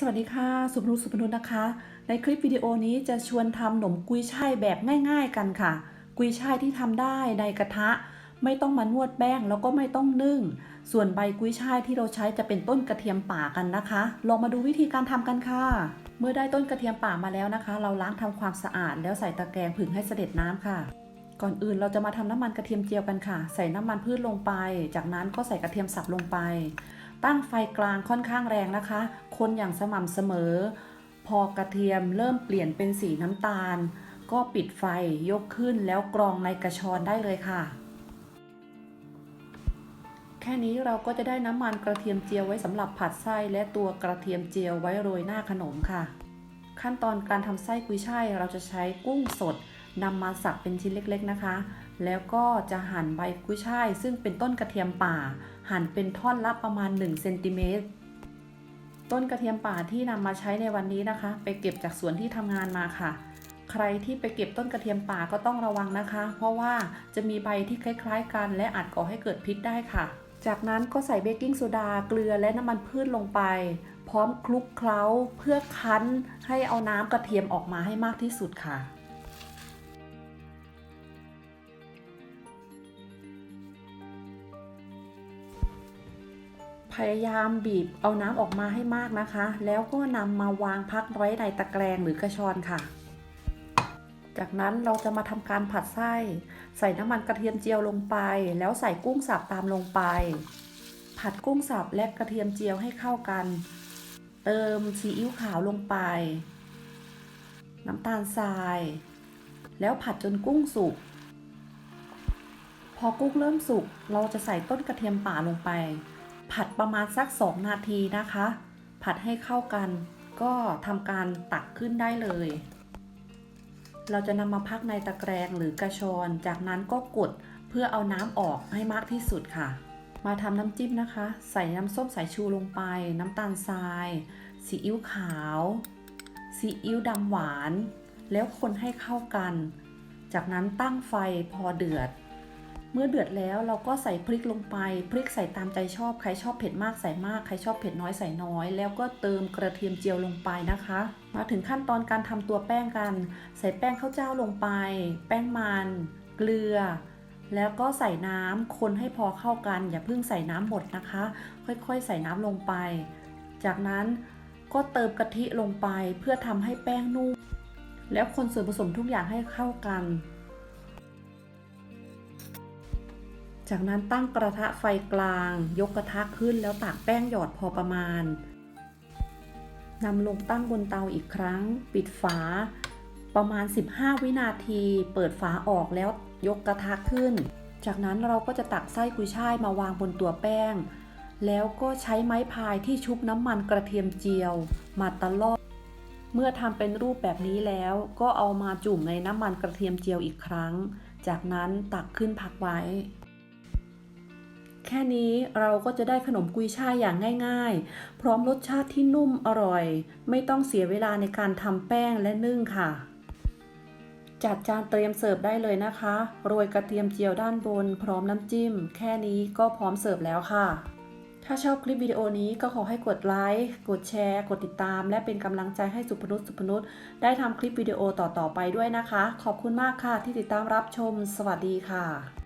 สวัสดีค่ะ สุพนุสุพนุนะคะ ในคลิปวิดีโอนี้จะชวนทำหนมกุยช่ายแบบง่าย ๆ กันค่ะ กุยช่ายที่ทำได้ในกระทะ ไม่ต้องมานวดแป้งแล้วก็ไม่ต้องนึ่ง ส่วนใบกุยช่ายที่เราใช้จะเป็นต้นกระเทียมป่ากันนะคะ ลองมาดูวิธีการทำกันค่ะ เมื่อได้ต้นกระเทียมป่ามาแล้วนะคะ เราล้างทำความสะอาดแล้วใส่ตะแกรงผึ่งให้เสด็จน้ำค่ะ ก่อนอื่นเราจะมาทำน้ำมันกระเทียมเจียวกันค่ะ ใส่น้ำมันพืชลงไป จากนั้นก็ใส่กระเทียมสับลงไป ตั้งไฟกลางค่อนข้างแรงนะคะ คนอย่างสม่ำเสมอ พอกระเทียมเริ่มเปลี่ยนเป็นสีน้ำตาล ก็ปิดไฟยกขึ้นแล้วกรองในกระชอนได้เลยค่ะ แค่นี้เราก็จะได้น้ำมันกระเทียมเจียวไว้สำหรับผัดไส้และตัวกระเทียมเจียวไว้โรยหน้าขนมค่ะ ขั้นตอนการทำไส้กุยช่ายเราจะใช้กุ้งสดนำมาสับเป็นชิ้นเล็ก ๆ นะคะ แล้วก็จะหั่นใบกุ้ยช่าย ซึ่งเป็นต้นกระเทียมป่า หั่นเป็นท่อนละประมาณ1เซนติเมตรต้นกระเทียมป่าที่นำมาใช้ในวันนี้นะคะ ไปเก็บจากสวนที่ทำงานมาค่ะ ใครที่ไปเก็บต้นกระเทียมป่าก็ต้องระวังนะคะ เพราะว่าจะมีใบที่คล้ายๆ กัน และอาจก่อให้เกิดพิษได้ค่ะ จากนั้นก็ใส่เบกกิ้งโซดาเกลือและน้ำมันพืชลงไป พร้อมคลุกเคล้าเพื่อคั้นให้เอาน้ำกระเทียมออกมาให้มากที่สุดค่ะ พยายามบีบเอาน้ำออกมาให้มากนะคะ แล้วก็นำมาวางพักไว้ในตะแกรงหรือกระชอนค่ะ จากนั้นเราจะมาทำการผัดไส้ ใส่น้ำมันกระเทียมเจียวลงไป แล้วใส่กุ้งสับตามลงไป ผัดกุ้งสับและกระเทียมเจียวให้เข้ากัน เติมซีอิ๊วขาวลงไป น้ำตาลทราย แล้วผัดจนกุ้งสุกพอกุ้งเริ่มสุกเราจะใส่ต้นกระเทียมป่าลงไป ผัดประมาณสัก 2 นาทีนะคะ ผัดให้เข้ากัน ก็ทำการตักขึ้นได้เลย เราจะนำมาพักในตะแกรงหรือกระชอน จากนั้นก็กดเพื่อเอาน้ำออกให้มากที่สุดค่ะ มาทำน้ำจิ้มนะคะ ใส่น้ำส้มสายชูลงไป น้ำตาลทรายซีอิ๊วขาวซีอิ๊วดำหวาน แล้วคนให้เข้ากัน จากนั้นตั้งไฟพอเดือด เมื่อเดือดแล้วเราก็ใส่พริกลงไป พริกใส่ตามใจชอบ ใครชอบเผ็ดมากใส่มาก ใครชอบเผ็ดน้อยใส่น้อย แล้วก็เติมกระเทียมเจียวลงไปนะคะ มาถึงขั้นตอนการทำตัวแป้งกัน ใส่แป้งข้าวเจ้าลงไป แป้งมัน เกลือ แล้วก็ใส่น้ำคนให้พอเข้ากัน อย่าเพิ่งใส่น้ำหมดนะคะ ค่อยๆ ใส่น้ำลงไป จากนั้นก็เติมกะทิลงไปเพื่อทำให้แป้งนุ่ม แล้วคนส่วนผสมทุกอย่างให้เข้ากัน จากนั้นตั้งกระทะไฟกลาง ยกกระทะขึ้นแล้วตักแป้งหยอดพอประมาณนำลงตั้งบนเตาอีกครั้ง ปิดฝา ประมาณ 15 วินาที เปิดฝาออกแล้วยกกระทะขึ้น จากนั้นเราก็จะตักไส้กุยช่ายมาวางบนตัวแป้ง แล้วก็ใช้ไม้พายที่ชุบน้ำมันกระเทียมเจียว มาตลอดเมื่อทำเป็นรูปแบบนี้แล้วก็เอามาจุ่มในน้ำมันกระเทียมเจียวอีกครั้ง จากนั้นตักขึ้นพักไว้ แค่นี้เราก็จะได้ขนมกุยช่ายอย่างง่ายๆ พร้อมรสชาติที่นุ่มอร่อย ไม่ต้องเสียเวลาในการทำแป้งและนึ่งค่ะ จัดจานเตรียมเสิร์ฟได้เลยนะคะ โรยกระเทียมเจียวด้านบน พร้อมน้ำจิ้ม แค่นี้ก็พร้อมเสิร์ฟแล้วค่ะ ถ้าชอบคลิปวิดีโอนี้ก็ขอให้กดไลค์ กดแชร์ กดติดตาม และเป็นกำลังใจให้สุพนุษสุพนุษได้ทำคลิปวิดีโอต่อๆไปด้วยนะคะ ขอบคุณมากค่ะที่ติดตามรับชม สวัสดีค่ะ